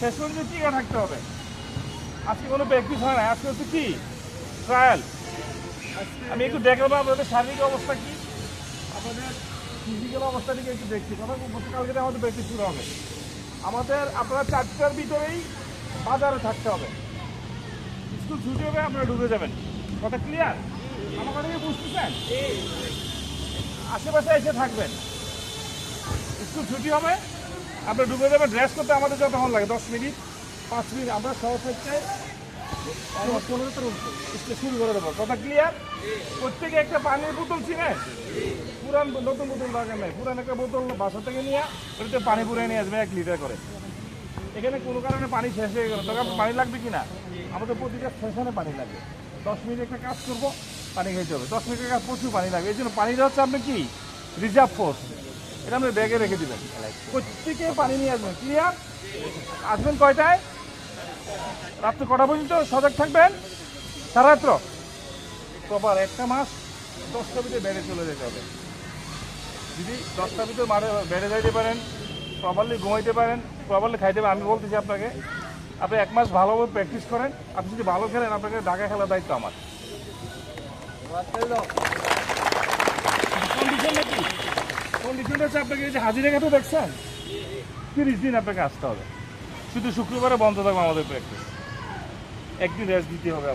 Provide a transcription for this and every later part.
শেষ পর্যন্ত টিকা থাকতে হবে? আজকে কোনো প্র্যাকটিস হয় না আজকে হচ্ছে কি? ট্রায়াল আমি একটু দেখলাম আপনাদের শারীরিক অবস্থা কি? আপনাদের ফিজিক্যাল অবস্থাটিকে একটু দেখছি কথা কালকে আমাদের প্র্যাকটিস শুরু হবে। আমাদের আপনারা চারটার ভিতরেই বাজারে থাকতে হবে। স্কুল ছুটি হবে, আপনারা ঢুকে যাবেন। কথা ক্লিয়ার আমার কথা বুঝতেছেন? আশেপাশে এসে থাকবেন। স্কুল ছুটি হবে আপনারা ডুবে যাবেন ড্রেস করতে আমাদের যতক্ষণ লাগে, দশ মিনিট, পাঁচ মিনিট, আমরা সহ থাকতে শুরু করে দেবো। কথা ক্লিয়ার প্রত্যেকে একটা পানির বোতল ছিলেন পুরান নতুন বোতল দরকার নেই। পুরান একটা বোতল বাসা থেকে নিয়ে ওটাতে পানি পুরে নিয়ে আসবে, এক লিটার করে। এখানে কোনো কারণে পানি শেষ হয়ে গেল। তখন পানি লাগবে কি না? আমাদের প্রতিটা সেশনে পানি লাগবে। দশ মিনিট একটা কাজ করব, পানি খেতে হবে। দশ মিনিটের কাজ, প্রচুর পানি লাগবে। এই জন্য পানিটা হচ্ছে আপনি কি? রিজার্ভ ফোর্স এটা আপনি ব্যাগে রেখে দিবেন প্রত্যেকে পানি নিয়ে আসবেন। ক্লিয়ার আসবেন কয়টায়? রাত্রে কটা পর্যন্ত? সজাগ থাকবেন? সারা রাত্র? প্রপার একটা মাস দশটা ভিতরে বেড়ে চলে যেতে হবে। যদি দশটার ভিতরে মারে বেড়ে যাইতে পারেন প্রপারলি ঘুমাইতে পারেন প্রপারলি খাইতে পারেন। আমি বলতেছি আপনাকে, আপনি এক মাস ভালোভাবে প্র্যাকটিস করেন। আপনি যদি ভালো খেলেন, আপনাকে ঢাকা খেলার দায়িত্ব আমার। কন্ডিশনটা কি আপনাকে এই যে হাজিরা দেখছেন? তিরিশ দিন আপনাকে আসতে হবে। শুধু শুক্রবারে বন্ধ থাকবে আমাদের একদিন রেস্ট দিতে হবে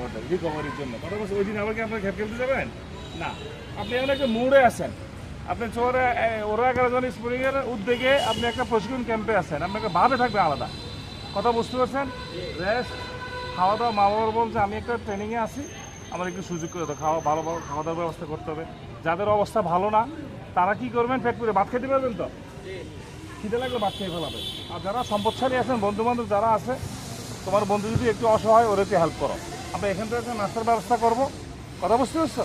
জন্য। ওই দিন খেলতে যাবেন? না। আপনি একটা আছেন। ওরা উদ্যোগে আপনি একটা প্রশিক্ষণ ক্যাম্পে আছেন। আপনাকে ভাবে থাকবে আলাদা। কথা বুঝতে পারছেন? রেস্ট খাওয়া দাওয়া মা বাবার বলছে, আমি একটা ট্রেনিংয়ে আছি। আমার একটু সুযোগ করে খাওয়া, ভালো খাওয়া দাওয়ার ব্যবস্থা করতে হবে। যাদের অবস্থা ভালো না তারা কি করবেন? পেট করে ভাত খেতে পারবেন তো? খিদে লাগলে ভাত খেয়ে ফেলাবে। আর যারা সম্পদশালী আছেন বন্ধু বান্ধব যারা আছে তোমার বন্ধু যদি একটু অসহায় ওর একটু হেল্প করো। আমরা এখান থেকে একটা নাস্তার ব্যবস্থা করব। কথা বুঝতে পারছ?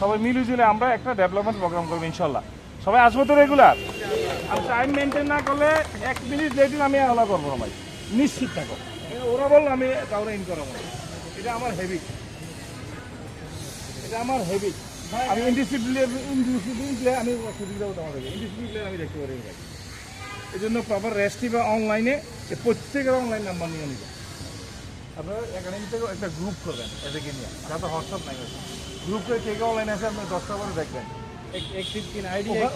সবাই মিলিজুলে আমরা একটা ডেভেলপমেন্ট প্রোগ্রাম করব ইনশাল্লাহ সবাই আসব তো রেগুলার আর টাইম মেনটেন না করলে এক মিনিট লেট আমি আলাদা করব না ভাই। নিশ্চিত থাকো। ওরা বলল আমি কাউরে ইন করাবো এটা আমার হেবিট এটা আমার হেবিট আমি ইনডিসিপ্লিন ইনডিসিপ্লিন প্লেয়ার আমি সুযোগ দেবো তোমাদেরকে ইনডিসিপ্লিন প্লেয়ার আমি দেখতে পারি। এই জন্য প্রপার রেস্টি বা অনলাইনে প্রত্যেকের অনলাইন নাম্বার নিয়ে নিবে আপনারা একাডেমি থেকে একটা গ্রুপ করবেন এদেরকে নিয়ে। যাতে হোয়াটসঅ্যাপ নাই গ্রুপ করে কে কে অনলাইনে আছে আপনি দশটা করে দেখবেন।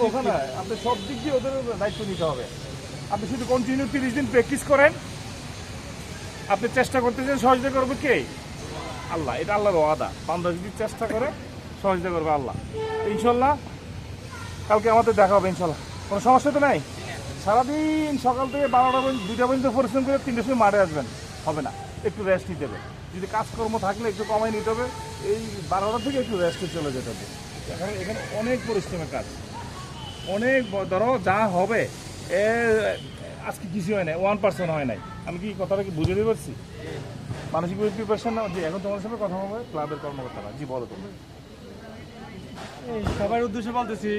ওখানে আপনি সব দিক দিয়ে ওদের দায়িত্ব নিতে হবে। আপনি শুধু কন্টিনিউ তিরিশ দিন প্র্যাকটিস করেন। আপনি চেষ্টা করতেছেন সহযোগিতা করবে কে? আল্লাহ এটা আল্লাহর ওয়াদা। বান্দা যদি চেষ্টা করে সহযোগিতা করবে আল্লাহ। ইনশাল্লাহ কালকে আমাদের দেখা হবে ইনশাল্লাহ। কোনো সমস্যা তো নাই? সারাদিন সকাল থেকে বারোটা পর্যন্ত, দুইটা পর্যন্ত পরিশ্রম করে তিনটের সময় মাঠে আসবেন। হবে না। একটু রেস্ট নিতে হবে। যদি কাজকর্ম থাকলে একটু কমাই নিতে হবে। এই বারোটা থেকে একটু রেস্টে চলে যেতে হবে। এখানে এখানে অনেক পরিশ্রমের কাজ। অনেক ধরো যা হবে, এ, আজকে কিছু হয় নাই ওয়ান পার্সেন্ট হয় নাই। আমি কি কথাটা কি বুঝে দিতে পারছি মানসিক প্রিপারেশন না যে এখন তোমার সাথে কথা হবে ক্লাবের কর্মকর্তারা। জি, বলো তুমি। এই সবার উদ্দেশ্যে বলতেছি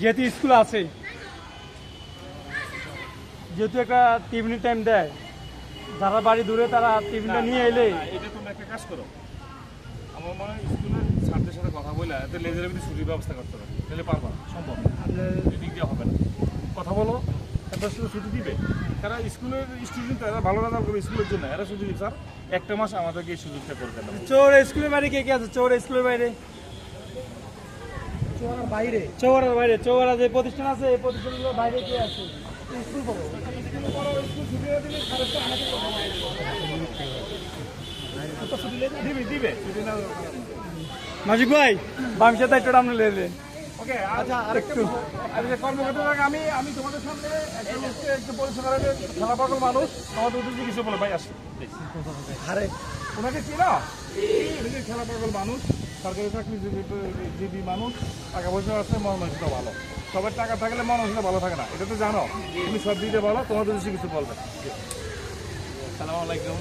যেহেতু স্কুল আছে যেহেতু একটা টিফিনের টাইম দেয় যারা বাড়ি দূরে তারা টিফিনটা নিয়ে এলে এটা তুমি একটা কাজ করো। আমার মনে হয় স্কুলের ছাত্রদের সাথে কথা বলে এতে লেজারের ভিতরে ছুটির ব্যবস্থা করতে হবে তাহলে পারবা না সম্ভব এদিক দিয়ে হবে না। কথা বলো তারপর শুধু ছুটি দিবে। তারা স্কুলের স্টুডেন্ট তারা ভালো রেজাল্ট করবে স্কুলের জন্য এরা সুযোগ স্যার। একটা মাস আমাদেরকে এই সুযোগটা করে দেন। চোর স্কুলের বাইরে কে কে আছে? চোর স্কুলের বাইরে। চোরার বাইরে। চৌরার বাইরে চৌরা যে প্রতিষ্ঠান আছে এই প্রতিষ্ঠানগুলোর বাইরে কে আছে? স্কুল পাবো মাজিক ভাই? বাম সাথে একটু আপনি লে দেন ওকে আচ্ছা আরেকটু আর যে আমি আমি তোমাদের সামনে একটু খেলা পাগল মানুষ আমাদের উদ্দেশ্যে কিছু বলে ভাই আরে। ওনাকে চিনো? খেলা পাগল মানুষ সরকারি চাকরি জীবী মানুষ টাকা পয়সা আছে মন মানসিকতা ভালো। সবার টাকা থাকলে মন মানসিকতা ভালো থাকে না এটা তো জানো। তুমি সব দিকে বলো তোমাদের উদ্দেশ্যে কিছু বলবে। সালাম আলাইকুম।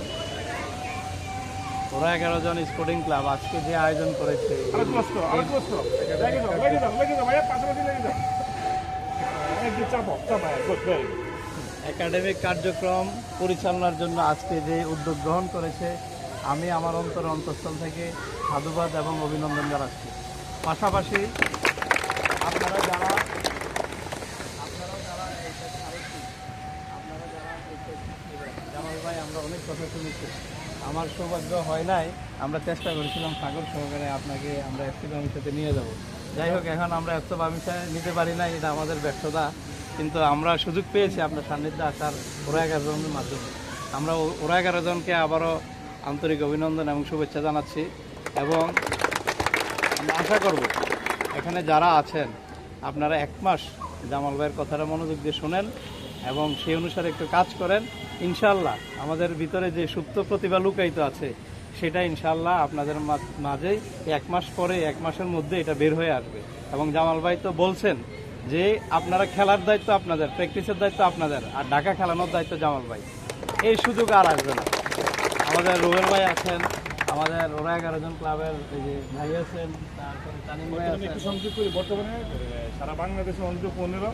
ওরা এগারো জন স্পোর্টিং ক্লাব আজকে যে আয়োজন করেছে। একাডেমিক কার্যক্রম পরিচালনার জন্য আজকে যে উদ্যোগ গ্রহণ করেছে আমি আমার অন্তর অন্তঃস্থল থেকে সাধুবাদ এবং অভিনন্দন জানাচ্ছি। পাশাপাশি আপনারা যারা আপনারা যারা আপনারা যারা ভাই, আমরা অনেক কথা শুনেছি। আমার সৌভাগ্য হয় নাই, আমরা চেষ্টা করেছিলাম সাগর সহকারে আপনাকে আমরা একটি বামিসাতে নিয়ে যাব। যাই হোক, এখন আমরা এত বামিসা নিতে পারি না এটা আমাদের ব্যর্থতা। কিন্তু আমরা সুযোগ পেয়েছি আপনার সান্নিধ্যে আসার ওরা এগারো জনের মাধ্যমে। আমরা ওরা এগারো জনকে আবারও আন্তরিক অভিনন্দন এবং শুভেচ্ছা জানাচ্ছি এবং আশা করব এখানে যারা আছেন, আপনারা এক মাস জামাল ভাইয়ের কথাটা মনোযোগ দিয়ে শোনেন এবং সেই অনুসারে একটু কাজ করেন। ইনশাল্লাহ আমাদের ভিতরে যে সুপ্ত প্রতিভা লুকায়িত আছে, সেটা ইনশাল্লাহ আপনাদের মা- মাঝেই এক মাস পরে, এক মাসের মধ্যে এটা বের হয়ে আসবে। এবং জামাল ভাই তো বলছেন যে আপনারা খেলার দায়িত্ব আপনাদের প্র্যাকটিসের দায়িত্ব আপনাদের, আর ঢাকা খেলানোর দায়িত্ব জামাল ভাই। এই সুযোগ আর আসবে না। আমাদের রুবেল ভাই আছেন আমাদের ওরা এগারো জন ক্লাবের এই যে ভাই আছেন তারপরে তানিম ভাই আমি একটু আছেন সংযোগ করি বর্তমানে সারা বাংলাদেশে অন্তত পনেরো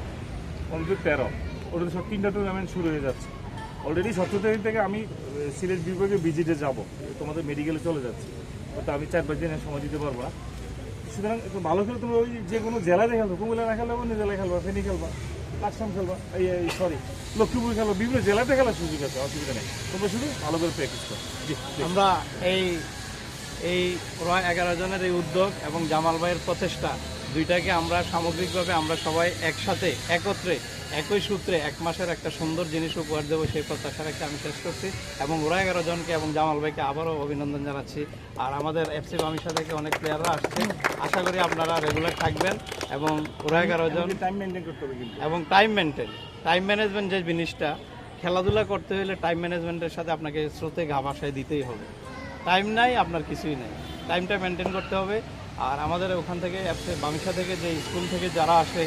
অন্তত তেরো। ওদের সব তিনটা টুর্নামেন্ট শুরু হয়ে যাচ্ছে। অলরেডি সতেরো তারিখ থেকে আমি সিলেট বিভাগে ভিজিটে যাব। তোমাদের মেডিকেলে চলে যাচ্ছি। তো আমি চার পাঁচ দিনের সময় দিতে পারব না। সুতরাং একটু ভালো খেলে তুমি ওই যে কোনো জেলাতে খেলব কুমিল্লা খেলবে জেলায় খেলবা ফেনী খেলবা। লাকসাম খেলবা। এই সরি লক্ষ্মীপুর খেলবা। বিভিন্ন জেলাতে খেলার সুযোগ আছে, অসুবিধা নেই। তোমরা শুধু ভালো করে প্র্যাকটিস করো। আমরা এই এই প্রায় এগারো জনের এই উদ্যোগ এবং জামাল ভাইয়ের প্রচেষ্টা দুইটাকে আমরা সামগ্রিকভাবে আমরা সবাই একসাথে একত্রে একই সূত্রে এক মাসের একটা সুন্দর জিনিস উপহার দেবো সেই প্রত্যাশা রেখে আমি শেষ করছি এবং ওরা এগারো জনকে এবং জামাল ভাইকে আবারও অভিনন্দন জানাচ্ছি। আর আমাদের এফসি বামিশা থেকে অনেক প্লেয়াররা আসছে। আশা করি আপনারা রেগুলার থাকবেন এবং ওরা এগারো জন টাইম মেনটেন করতে হবে কিন্তু। এবং টাইম মেনটেন টাইম ম্যানেজমেন্ট যে জিনিসটা খেলাধুলা করতে হলে টাইম ম্যানেজমেন্টের সাথে আপনাকে স্রোতে ঘা ভাসায় দিতেই হবে। টাইম নাই আপনার কিছুই নাই টাইমটা মেনটেন করতে হবে আর আমাদের ওখান থেকে অ্যাপসে বামিশা থেকে যে স্কুল থেকে যারা আসে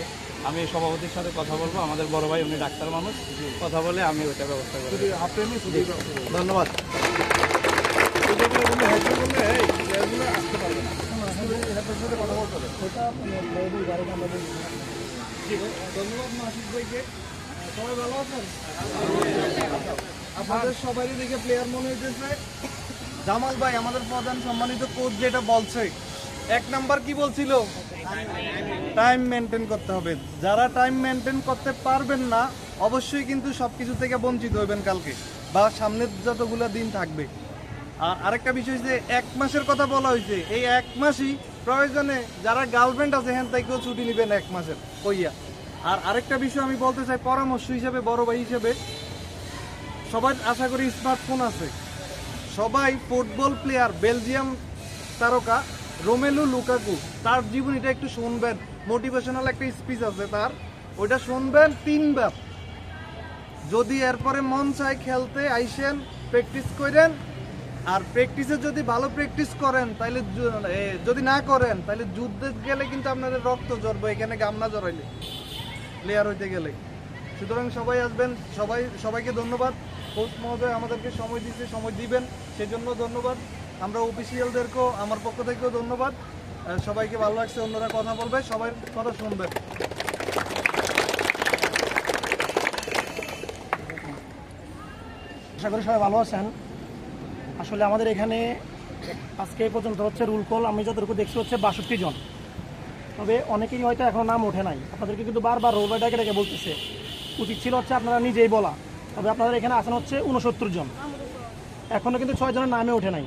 আমি সভাপতির সাথে কথা বলব আমাদের বড় ভাই উনি ডাক্তার মানুষ কথা বলে আমি ওইটা ব্যবস্থা শুধু ধন্যবাদ মানে ধন্যবাদ মাসিক ভাইকে সবাই ভালো আছেন আপনাদের সবারই দেখে প্লেয়ার মনে হইতেছে জামাল ভাই, আমাদের প্রধান সম্মানিত কোচ যেটা বলছে, এক নাম্বার কি বলছিল? টাইম মেনটেন করতে হবে। যারা টাইম মেনটেন করতে পারবেন না, অবশ্যই কিন্তু সবকিছু থেকে বঞ্চিত হবেন কালকে, বা সামনের যতগুলো দিন থাকবে। আর আরেকটা বিষয় যে এক মাসের কথা বলা হয়েছে। এই এক মাসই প্রয়োজনে যারা গার্লফ্রেন্ড আছে হ্যাঁ তাইকেও ছুটি নেবেন এক মাসের কইয়া। আর আরেকটা বিষয় আমি বলতে চাই, পরামর্শ হিসেবে, বড় ভাই হিসেবে, সবার আশা করি স্মার্টফোন আছে। সবাই ফুটবল প্লেয়ার বেলজিয়াম তারকা রোমেলু লুকাকু, তার জীবনীটা একটু শুনবেন। মোটিভেশনাল একটা স্পিচ আছে তার। ওইটা শুনবেন তিনবার। যদি এরপরে মন চায় খেলতে, আইসেন প্র্যাকটিস করেন। আর প্র্যাকটিসে যদি ভালো প্র্যাকটিস করেন তাহলে যদি না করেন তাহলে যুদ্ধে গেলে কিন্তু আপনাদের রক্ত জড়বো এখানে গামনা জড়াইলে প্লেয়ার হইতে গেলে। সুতরাং সবাই আসবেন, সবাই, সবাইকে ধন্যবাদ। কোচ মহোদয় আমাদেরকে সময় দিতে সময় দিবেন, সেজন্য ধন্যবাদ। আমরা অফিসিয়ালদেরকেও আমার পক্ষ থেকেও ধন্যবাদ। সবাইকে ভালো লাগছে, অন্যরা কথা বলবে, সবাই কথা শুনবেন। আশা করি সবাই ভালো আছেন। আসলে আমাদের এখানে আজকে পর্যন্ত হচ্ছে রুল কল, আমি যতটুকু দেখছি হচ্ছে বাষট্টি জন। তবে অনেকেই হয়তো এখন নাম ওঠে নাই। আপনাদেরকে কিন্তু বারবার ডেকে ডেকে বলতেছে। উচিত ছিল হচ্ছে আপনারা নিজেই বলা। তবে আপনাদের এখানে আসেন হচ্ছে উনসত্তর জন। এখনও কিন্তু ছয় জনের নামে ওঠে নাই।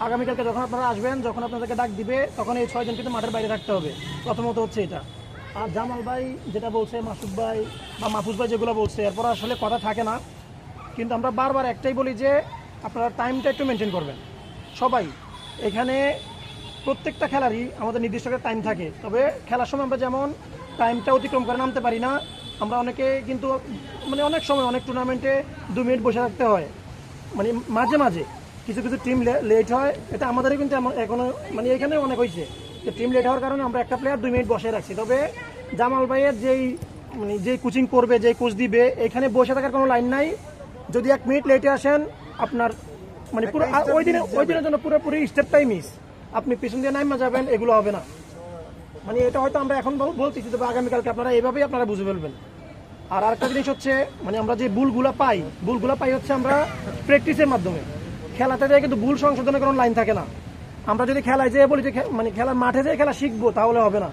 আগামীকালকে যখন আপনারা আসবেন, যখন আপনাদেরকে ডাক দিবে, তখন এই ছয়জন কিন্তু মাঠের বাইরে থাকতে হবে। প্রথমত হচ্ছে এটা। আর জামাল ভাই যেটা বলছে, মাসুদ ভাই বা মাহফুজ ভাই যেগুলো বলছে, এরপর আসলে কথা থাকে না। কিন্তু আমরা বারবার একটাই বলি যে, আপনারা টাইমটা একটু মেনটেন করবেন। সবাই, এখানে প্রত্যেকটা খেলারই আমাদের নির্দিষ্ট একটা টাইম থাকে। তবে খেলার সময় আমরা যেমন টাইমটা অতিক্রম করে নামতে পারি না আমরা অনেকে কিন্তু মানে অনেক সময় অনেক টুর্নামেন্টে দু মিনিট বসে রাখতে হয়। মানে মাঝে মাঝে কিছু কিছু টিম লেট হয়। এটা আমাদেরও কিন্তু এমন- এখনও মানে এখানে অনেক হয়েছে যে টিম লেট হওয়ার কারণে আমরা একটা প্লেয়ার দুই মিনিট বসে রাখছি। তবে জামাল ভাইয়ের যেই মানে যেই কোচিং করবে যেই কোচ দিবে এখানে বসে থাকার কোনো লাইন নাই। যদি এক মিনিট লেটে আসেন আপনার মানে পুরো ওই দিনে ওই দিনের জন্য পুরোপুরি স্টেপটাই মিস আপনি পিছন দিয়ে নাইমা যাবেন এগুলো হবে না। মানে এটা হয়তো আমরা এখন বল- বলতেছি তবে আগামীকালকে আপনারা এইভাবেই আপনারা বুঝে ফেলবেন। আর আরেকটা জিনিস হচ্ছে মানে আমরা যে ভুলগুলো পাই ভুলগুলো পাই হচ্ছে আমরা প্র্যাকটিসের মাধ্যমে। খেলাতে যেয়ে কিন্তু ভুল সংশোধনের কোনো লাইন থাকে না। আমরা যদি খেলায় যেয়ে বলি যে মানে খেলার মাঠে যেয়ে খেলা শিখব তাহলে হবে না।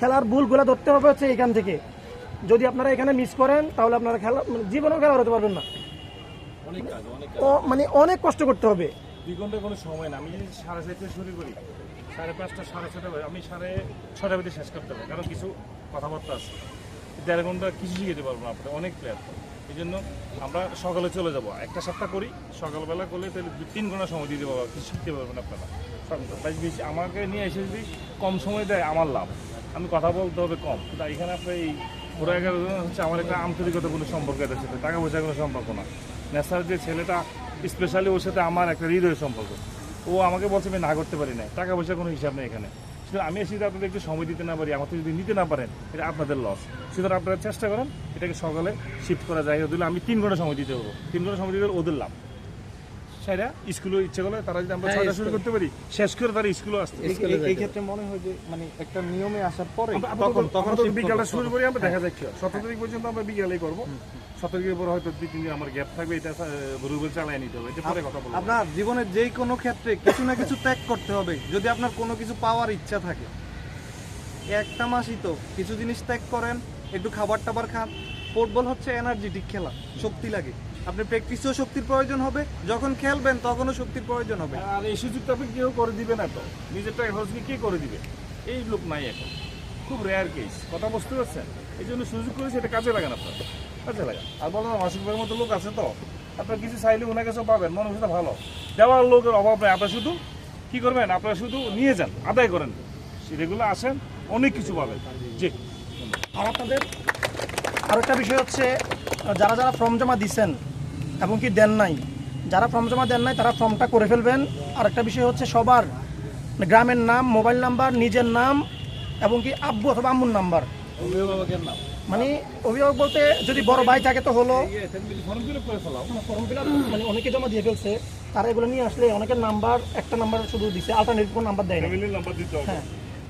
খেলার ভুলগুলো ধরতে হবে হচ্ছে এখান থেকে। যদি আপনারা এখানে মিস করেন তাহলে আপনারা খেলা মানে জীবনেও খেলা হতে পারবেন না। মানে অনেক কষ্ট করতে হবে। দুই ঘণ্টা কোনো সময় না। আমি যদি সাড়ে চারটে শুরু করি। সাড়ে পাঁচটা সাড়ে ছটা আমি সাড়ে ছটার ভিতরে শেষ করতে হবে কারণ কিছু কথাবার্তা আছে। দেড় ঘণ্টা কিছু শিখে পারব না আপনার অনেক প্লেয়ার এই জন্য আমরা সকালে চলে যাব। একটা সপ্তাহ করি, সকালবেলা করলে তাহলে দু, তিন ঘণ্টা সময় দিতে পারব, কিছু শিখতে পারবেন আপনারা। আমাকে নিয়ে এসে যদি কম সময় দেয় আমার লাভ। আমি কথা বলতে হবে কম। কিন্তু এখানে আপনার এই পুরো এগারো জন হচ্ছে আমার একটা আন্তরিকতা কোনো সম্পর্ক এদের সাথে টাকা পয়সা কোনো সম্পর্ক না। নেশার যে ছেলেটা স্পেশালি ওর সাথে আমার একটা হৃদয় সম্পর্ক। ও আমাকে বলছে, আমি না করতে পারি না টাকা পয়সার কোনো হিসাব নেই এখানে। শুধু আমি এসে যদি আপনাদের একটু সময় দিতে না পারি, আমাকে যদি নিতে না পারেন, এটা আপনাদের লস সুতরাং আপনারা চেষ্টা করেন, এটাকে সকালে শিফট করা যায়। ওদের আমি তিন ঘণ্টা সময় দিতে পারব। তিন ঘণ্টা সময় দিতে ওদের লাভ। সেটা স্কুলে ইচ্ছে করলে তারা যদি আমরা ছয়টা শুরু করতে পারি শেষ করে তারা স্কুলে আসতে এই- ক্ষেত্রে মনে হয় যে মানে একটা নিয়মে আসার পরে তখন তখন বিকালটা শুরু করি আমরা দেখা যাচ্ছে সতেরো তারিখ পর্যন্ত আমরা বিকালেই করব। সতেরো তারিখের পর হয়তো দুই তিন দিন আমার গ্যাপ থাকবে এটা রুবেল চালিয়ে নিতে হবে। এটা পরে কথা বলব। আপনার জীবনের যেই কোনো ক্ষেত্রে কিছু না কিছু ত্যাগ করতে হবে যদি আপনার কোনো কিছু পাওয়ার ইচ্ছা থাকে। একটা মাসই তো কিছু জিনিস ত্যাগ করেন একটু খাবার টাবার খান। ফুটবল হচ্ছে এনার্জেটিক খেলা শক্তি লাগে। আপনি প্র্যাকটিসেও শক্তির প্রয়োজন হবে। যখন খেলবেন তখনও শক্তির প্রয়োজন হবে। আর এই সুযোগটা আপনি কেউ করে দিবে না তো। নিজের টাকা খরচ কে করে দিবে? এই লোক নাই এখন। খুব রেয়ার কেস কথা বুঝতে পারছেন? এই জন্য সুযোগ করেছে এটা কাজে লাগান আপনার। কাজে লাগান। আর বলেন মাসিক ভাইয়ের মতো লোক আছে তো। আপনার কিছু চাইলে ওনার কাছেও পাবেন। মনে হচ্ছে ভালো। দেওয়ার লোকের অভাব নেই। আপনার শুধু কী করবেন? আপনারা শুধু নিয়ে যান আদায় করেন। রেগুলার আসেন অনেক কিছু পাবেন। জি। আর আপনাদের আরেকটা বিষয় হচ্ছে যারা যারা ফর্ম জমা দিচ্ছেন এবং কি দেন নাই। যারা ফর্ম জমা দেন নাই তারা ফর্মটা করে ফেলবেন। আরেকটা বিষয় হচ্ছে সবার গ্রামের নাম মোবাইল নাম্বার নিজের নাম এবং কি আব্বু অথবা আম্মুর নাম্বার। অভিভাবকের নাম। মানে অভিভাবক বলতে যদি বড় ভাই থাকে তো হলো মানে অনেকে জমা দিয়ে ফেলছে। তারা এগুলো নিয়ে আসলে অনেকের নাম্বার একটা নাম্বার শুধু দিছে আলটারনেটিভ কোনো নাম্বার দেয় হ্যাঁ।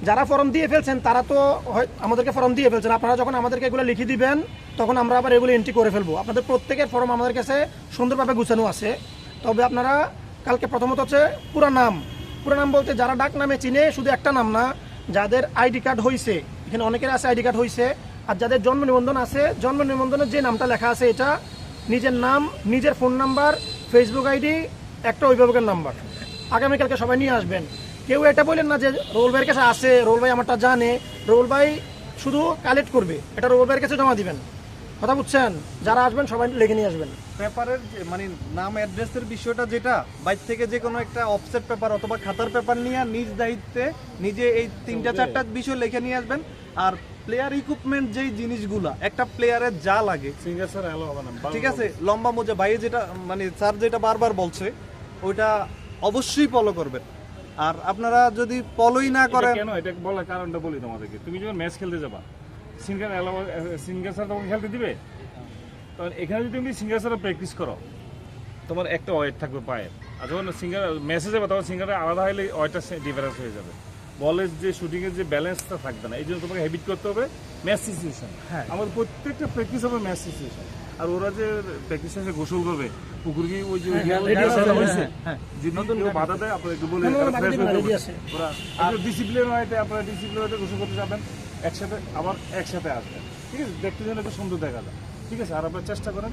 যারা ফর্ম দিয়ে ফেলছেন তারা তো হয় আমাদেরকে ফর্ম দিয়ে ফেলছেন। আপনারা যখন আমাদেরকে এগুলো লিখে দিবেন তখন আমরা আবার এগুলো এন্ট্রি করে ফেলব। আপনাদের প্রত্যেকের ফর্ম আমাদের কাছে সুন্দরভাবে গুছানো আছে। তবে আপনারা কালকে প্রথমত হচ্ছে পুরা নাম। পুরা নাম বলতে যারা ডাক নামে চিনে, শুধু একটা নাম না, যাদের আইডি কার্ড হয়েছে এখানে অনেকের আছে আইডি কার্ড হয়েছে আর যাদের জন্ম নিবন্ধন আছে, জন্ম নিবন্ধনের যে নামটা লেখা আছে এটা, নিজের নাম, নিজের ফোন নাম্বার ফেসবুক আইডি, একটা অভিভাবকের নাম্বার আগামীকালকে সবাই নিয়ে আসবেন। কেউ এটা বললেন না যে রোল ভাইয়ের কাছে আছে, রোল ভাই আমারটা জানে। রোল ভাই শুধু কালেক্ট করবে। এটা রোল ভাইয়ের কাছে জমা দিবেন। কথা বুঝছেন? যারা আসবেন সবাই লিখে নিয়ে আসবেন। পেপারের মানে নাম অ্যাড্রেসের বিষয়টা যেটা বাইর থেকে যে কোনো একটা অফসেট পেপার অথবা খাতার পেপার নিয়ে নিজ দায়িত্বে নিজে এই তিনটা চারটা বিষয় লিখে নিয়ে আসবেন। আর প্লেয়ার ইকুইপমেন্ট যেই জিনিসগুলা একটা প্লেয়ারের যা লাগে। সিঙ্গার স্যার হ্যালো হবে না ঠিক আছে? লম্বা মোজা বাইরে যেটা মানে স্যার যেটা বারবার বলছে ওইটা অবশ্যই ফলো করবেন। আর আপনারা যদি ফলোই না করেন কেন? এটা বলার কারণটা বলি তোমাদেরকে। তুমি যখন ম্যাচ খেলতে যাবা সিঙ্গার সিঙ্গার স্যার তোমাকে খেলতে দিবে? তখন এখানে যদি তুমি সিঙ্গার স্যার প্র্যাকটিস করো তোমার একটা ওয়েট থাকবে পায়ের। আর যখন সিঙ্গার ম্যাচে যাবে তখন সিঙ্গারে আলাদা হলে ওয়েটটা ডিফারেন্স হয়ে যাবে। বলের যে শুটিংয়ের যে ব্যালেন্সটা থাকবে না এই জন্য তোমাকে হ্যাবিট করতে হবে ম্যাচ সিচুয়েশন হ্যাঁ। আমাদের প্রত্যেকটা প্র্যাকটিস হবে ম্যাচ সিচুয়েশন আর ওরা যে প্র্যাকটিস শেষে গোসল করবে পুকুর গিয়ে ওই যে ready যদি কেউ বাধা দেয় আপনারা একটু বলে হ্যাঁ, হয়ে। আছে। ওরা ডিসিপ্লিন হয়তো আপনারা ডিসিপ্লিন হয়তো গোসল করতে যাবেন। একসাথে আবার একসাথে আসবেন ঠিক আছে? দেখতে যেন একটু সুন্দর দেখা যায়। ঠিক আছে? আর আপনারা চেষ্টা করেন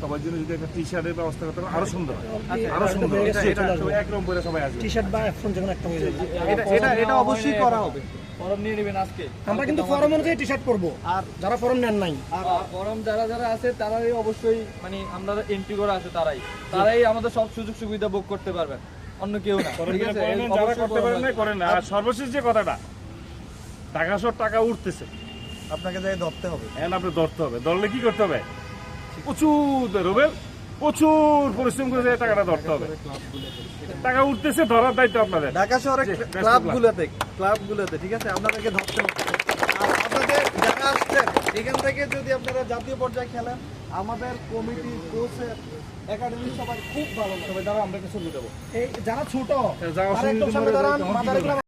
সবার জন্য যদি একটা টি শার্টের ব্যবস্থা করতে পারেন আরও সুন্দর হয়। আরও সুন্দর। এটা- এটা সবাই একরকম করে সবাই আসবে। টি শার্ট বা ফোন একটা হয়ে যাবে। এটা এটা এটা অবশ্যই করা হবে। ফর্ম নিয়ে নেবেন আজকে। আমরা কিন্তু ফর্ম অনুযায়ী টি শার্ট পরবো। আর যারা ফর্ম নেন নাই। আর ফর্ম যারা যারা আছে তারাই অবশ্যই মানে আমরা এন্ট্রি করা আছে তারাই। তারাই আমাদের সব সুযোগ সুবিধা ভোগ করতে পারবেন। অন্য কেউ না। ঠিক আছে? যারা করতে পারেন না করেন আর সর্বশেষ যে কথাটা টাকা উঠতেছে। আপনাকে যাই ধরতে হবে। এখন আপনি ধরতে হবে। ধরলে কি করতে হবে? প্রচুর রবেল প্রচুর পরিশ্রম করে টাকাটা ধরতে হবে। টাকা উঠতেছে ধরার দায়িত্ব আপনাদের। ঢাকা. ক্লাবগুলোতে ক্লাবগুলোতে ঠিক আছে? আপনাদেরকে ধরতে হবে। আর আপনাদের যারা আসছেন এখান থেকে যদি আপনারা জাতীয় পর্যায়ে খেলেন আমাদের কমিটি কোচের একাডেমি সবাই খুব ভালো। সবাই দ্বারা আমরা কিছু দেবো এই যারা ছোট যারা